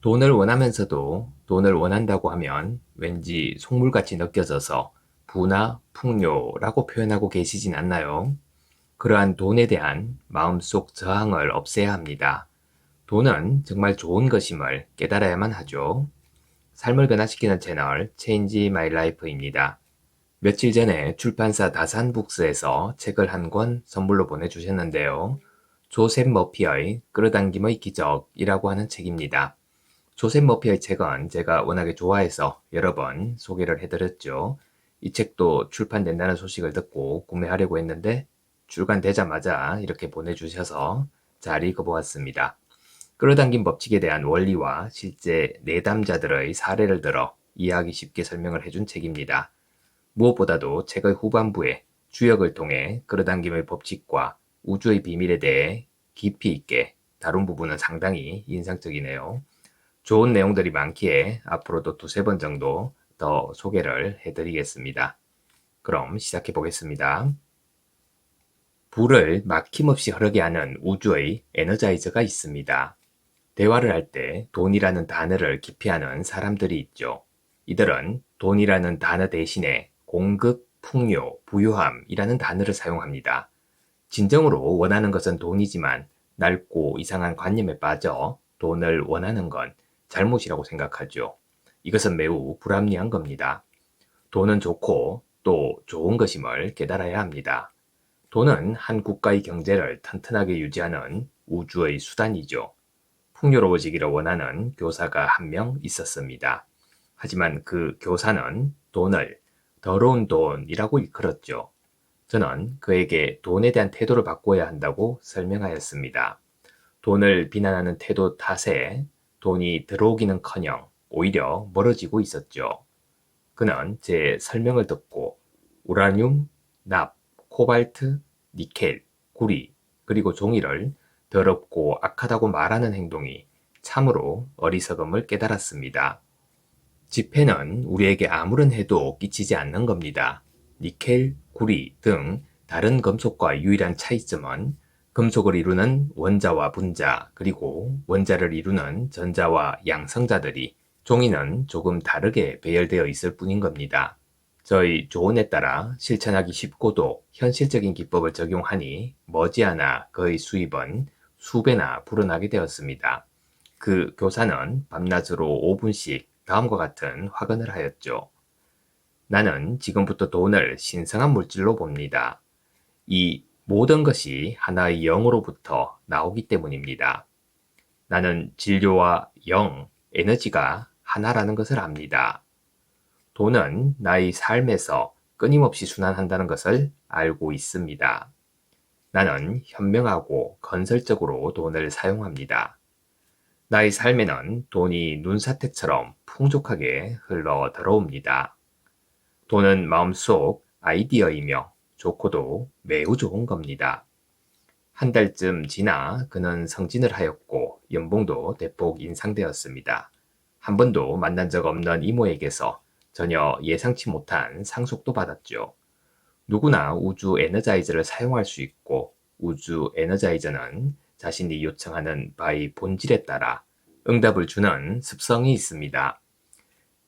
돈을 원하면서도 돈을 원한다고 하면 왠지 속물같이 느껴져서 부나 풍요라고 표현하고 계시진 않나요? 그러한 돈에 대한 마음속 저항을 없애야 합니다. 돈은 정말 좋은 것임을 깨달아야만 하죠. 삶을 변화시키는 채널 Change My Life입니다. 며칠 전에 출판사 다산북스에서 책을 한 권 선물로 보내주셨는데요. 조셉 머피의 끌어당김의 기적이라고 하는 책입니다. 조셉 머피의 책은 제가 워낙에 좋아해서 여러 번 소개를 해드렸죠. 이 책도 출판된다는 소식을 듣고 구매하려고 했는데 출간되자마자 이렇게 보내주셔서 잘 읽어보았습니다. 끌어당긴 법칙에 대한 원리와 실제 내담자들의 사례를 들어 이해하기 쉽게 설명을 해준 책입니다. 무엇보다도 책의 후반부에 주역을 통해 끌어당김의 법칙과 우주의 비밀에 대해 깊이 있게 다룬 부분은 상당히 인상적이네요. 좋은 내용들이 많기에 앞으로도 두세 번 정도 더 소개를 해드리겠습니다. 그럼 시작해 보겠습니다. 불을 막힘없이 흐르게 하는 우주의 에너자이저가 있습니다. 대화를 할 때 돈이라는 단어를 기피하는 사람들이 있죠. 이들은 돈이라는 단어 대신에 공급, 풍요, 부유함이라는 단어를 사용합니다. 진정으로 원하는 것은 돈이지만 낡고 이상한 관념에 빠져 돈을 원하는 건 잘못이라고 생각하죠. 이것은 매우 불합리한 겁니다. 돈은 좋고 또 좋은 것임을 깨달아야 합니다. 돈은 한 국가의 경제를 튼튼하게 유지하는 우주의 수단이죠. 풍요로워지기를 원하는 교사가 한 명 있었습니다. 하지만 그 교사는 돈을 더러운 돈이라고 일컬었죠. 저는 그에게 돈에 대한 태도를 바꿔야 한다고 설명하였습니다. 돈을 비난하는 태도 탓에 돈이 들어오기는 커녕 오히려 멀어지고 있었죠. 그는 제 설명을 듣고 우라늄, 납, 코발트, 니켈, 구리, 그리고 종이를 더럽고 악하다고 말하는 행동이 참으로 어리석음을 깨달았습니다. 지폐는 우리에게 아무런 해도 끼치지 않는 겁니다. 니켈, 구리 등 다른 금속과 유일한 차이점은 금속을 이루는 원자와 분자, 그리고 원자를 이루는 전자와 양성자들이 종이는 조금 다르게 배열되어 있을 뿐인 겁니다. 저희 조언에 따라 실천하기 쉽고도 현실적인 기법을 적용하니 머지않아 그의 수입은 수배나 불어나게 되었습니다. 그 교사는 밤낮으로 5분씩 다음과 같은 화근을 하였죠. 나는 지금부터 돈을 신성한 물질로 봅니다. 이 모든 것이 하나의 영으로부터 나오기 때문입니다. 나는 진료와 영, 에너지가 하나라는 것을 압니다. 돈은 나의 삶에서 끊임없이 순환한다는 것을 알고 있습니다. 나는 현명하고 건설적으로 돈을 사용합니다. 나의 삶에는 돈이 눈사태처럼 풍족하게 흘러 들어옵니다. 돈은 마음속 아이디어이며 좋고도 매우 좋은 겁니다. 한 달쯤 지나 그는 성진을 하였고 연봉도 대폭 인상되었습니다. 한 번도 만난 적 없는 이모에게서 전혀 예상치 못한 상속도 받았죠. 누구나 우주 에너자이저를 사용할 수 있고 우주 에너자이저는 자신이 요청하는 바의 본질에 따라 응답을 주는 습성이 있습니다.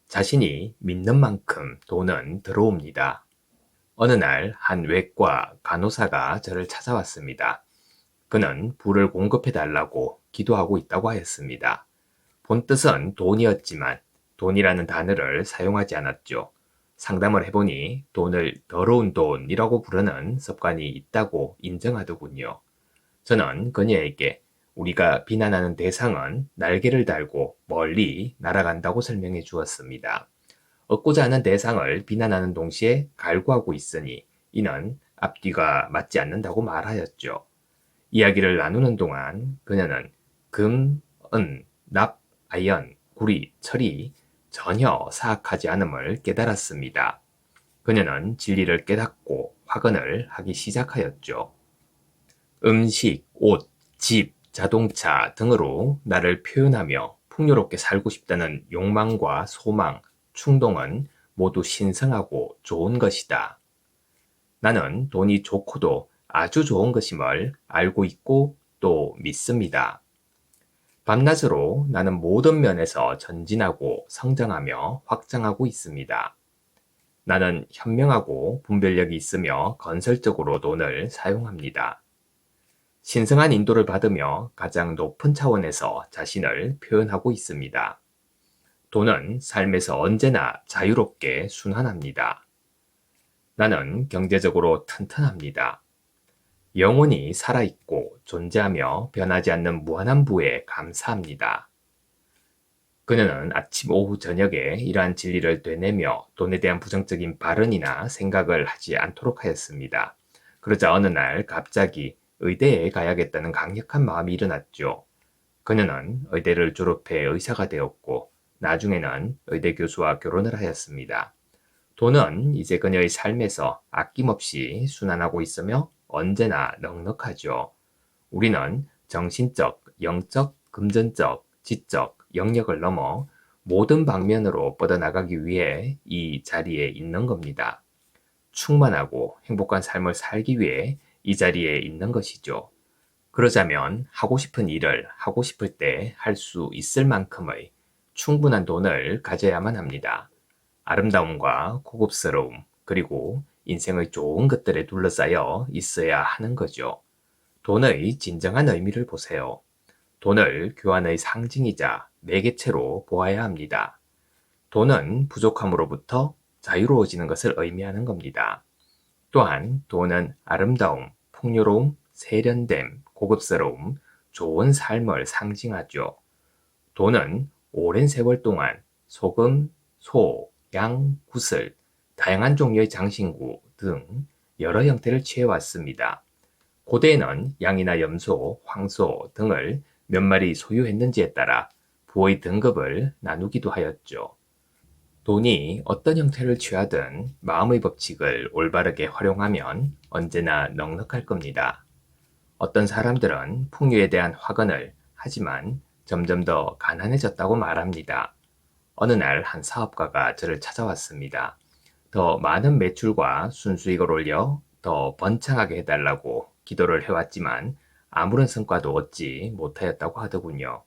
자신이 믿는 만큼 돈은 들어옵니다. 어느 날 한 외과 간호사가 저를 찾아왔습니다. 그는 불을 공급해 달라고 기도하고 있다고 하였습니다. 본 뜻은 돈이었지만 돈이라는 단어를 사용하지 않았죠. 상담을 해보니 돈을 더러운 돈이라고 부르는 습관이 있다고 인정하더군요. 저는 그녀에게 우리가 비난하는 대상은 날개를 달고 멀리 날아간다고 설명해 주었습니다. 얻고자 하는 대상을 비난하는 동시에 갈구하고 있으니 이는 앞뒤가 맞지 않는다고 말하였죠. 이야기를 나누는 동안 그녀는 금, 은, 납, 아연, 구리, 철이 전혀 사악하지 않음을 깨달았습니다. 그녀는 진리를 깨닫고 화근을 하기 시작하였죠. 음식, 옷, 집, 자동차 등으로 나를 표현하며 풍요롭게 살고 싶다는 욕망과 소망, 충동은 모두 신성하고 좋은 것이다. 나는 돈이 좋고도 아주 좋은 것임을 알고 있고 또 믿습니다. 밤낮으로 나는 모든 면에서 전진하고 성장하며 확장하고 있습니다. 나는 현명하고 분별력이 있으며 건설적으로 돈을 사용합니다. 신성한 인도를 받으며 가장 높은 차원에서 자신을 표현하고 있습니다. 돈은 삶에서 언제나 자유롭게 순환합니다. 나는 경제적으로 튼튼합니다. 영원히 살아있고 존재하며 변하지 않는 무한한 부에 감사합니다. 그녀는 아침, 오후, 저녁에 이러한 진리를 되뇌며 돈에 대한 부정적인 발언이나 생각을 하지 않도록 하였습니다. 그러자 어느 날 갑자기 의대에 가야겠다는 강력한 마음이 일어났죠. 그녀는 의대를 졸업해 의사가 되었고 나중에는 의대 교수와 결혼을 하였습니다. 돈은 이제 그녀의 삶에서 아낌없이 순환하고 있으며 언제나 넉넉하죠. 우리는 정신적, 영적, 금전적, 지적, 영역을 넘어 모든 방면으로 뻗어나가기 위해 이 자리에 있는 겁니다. 충만하고 행복한 삶을 살기 위해 이 자리에 있는 것이죠. 그러자면 하고 싶은 일을 하고 싶을 때 할 수 있을 만큼의 충분한 돈을 가져야만 합니다. 아름다움과 고급스러움, 그리고 인생의 좋은 것들에 둘러싸여 있어야 하는 거죠. 돈의 진정한 의미를 보세요. 돈을 교환의 상징이자 매개체로 보아야 합니다. 돈은 부족함으로부터 자유로워지는 것을 의미하는 겁니다. 또한 돈은 아름다움, 풍요로움, 세련됨, 고급스러움, 좋은 삶을 상징하죠. 돈은 오랜 세월 동안 소금, 소, 양, 구슬, 다양한 종류의 장신구 등 여러 형태를 취해왔습니다. 고대에는 양이나 염소, 황소 등을 몇 마리 소유했는지에 따라 부의 등급을 나누기도 하였죠. 돈이 어떤 형태를 취하든 마음의 법칙을 올바르게 활용하면 언제나 넉넉할 겁니다. 어떤 사람들은 풍요에 대한 화근을 하지만 점점 더 가난해졌다고 말합니다. 어느 날 한 사업가가 저를 찾아왔습니다. 더 많은 매출과 순수익을 올려 더 번창하게 해달라고 기도를 해왔지만 아무런 성과도 얻지 못하였다고 하더군요.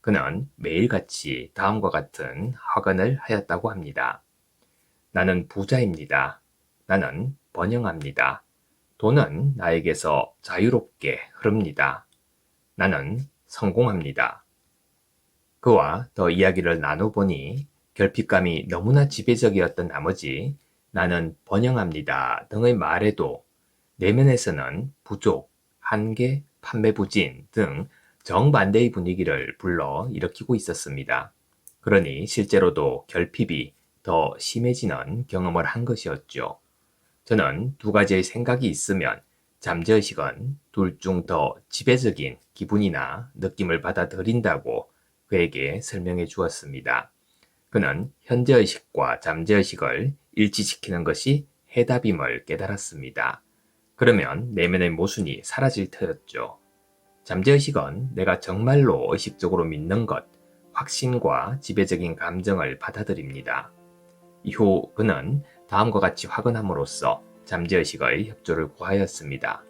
그는 매일같이 다음과 같은 화근을 하였다고 합니다. 나는 부자입니다. 나는 번영합니다. 돈은 나에게서 자유롭게 흐릅니다. 나는 성공합니다. 그와 더 이야기를 나눠보니 결핍감이 너무나 지배적이었던 나머지 나는 번영합니다 등의 말에도 내면에서는 부족, 한계, 판매 부진 등 정반대의 분위기를 불러 일으키고 있었습니다. 그러니 실제로도 결핍이 더 심해지는 경험을 한 것이었죠. 저는 두 가지의 생각이 있으면 잠재의식은 둘 중 더 지배적인 기분이나 느낌을 받아들인다고 그에게 설명해 주었습니다. 그는 현재의식과 잠재의식을 일치시키는 것이 해답임을 깨달았습니다. 그러면 내면의 모순이 사라질 터였죠. 잠재의식은 내가 정말로 의식적으로 믿는 것, 확신과 지배적인 감정을 받아들입니다. 이후 그는 다음과 같이 확언함으로써 잠재의식의 협조를 구하였습니다.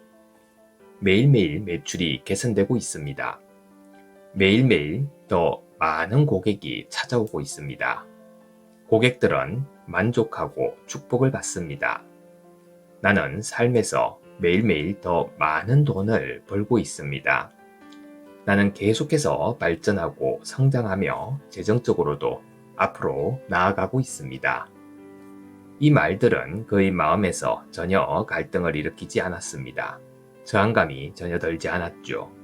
매일매일 매출이 개선되고 있습니다. 매일매일 더 많은 고객이 찾아오고 있습니다. 고객들은 만족하고 축복을 받습니다. 나는 삶에서 매일매일 더 많은 돈을 벌고 있습니다. 나는 계속해서 발전하고 성장하며 재정적으로도 앞으로 나아가고 있습니다. 이 말들은 그의 마음에서 전혀 갈등을 일으키지 않았습니다. 저항감이 전혀 들지 않았죠.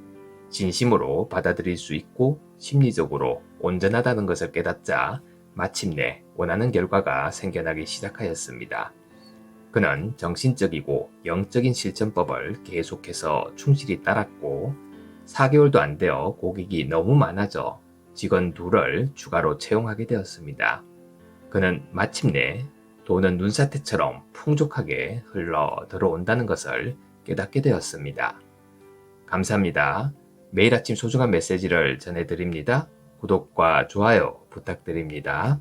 진심으로 받아들일 수 있고 심리적으로 온전하다는 것을 깨닫자 마침내 원하는 결과가 생겨나기 시작하였습니다. 그는 정신적이고 영적인 실천법을 계속해서 충실히 따랐고 4개월도 안 되어 고객이 너무 많아져 직원 둘을 추가로 채용하게 되었습니다. 그는 마침내 돈은 눈사태처럼 풍족하게 흘러 들어온다는 것을 깨닫게 되었습니다. 감사합니다. 매일 아침 소중한 메시지를 전해드립니다. 구독과 좋아요 부탁드립니다.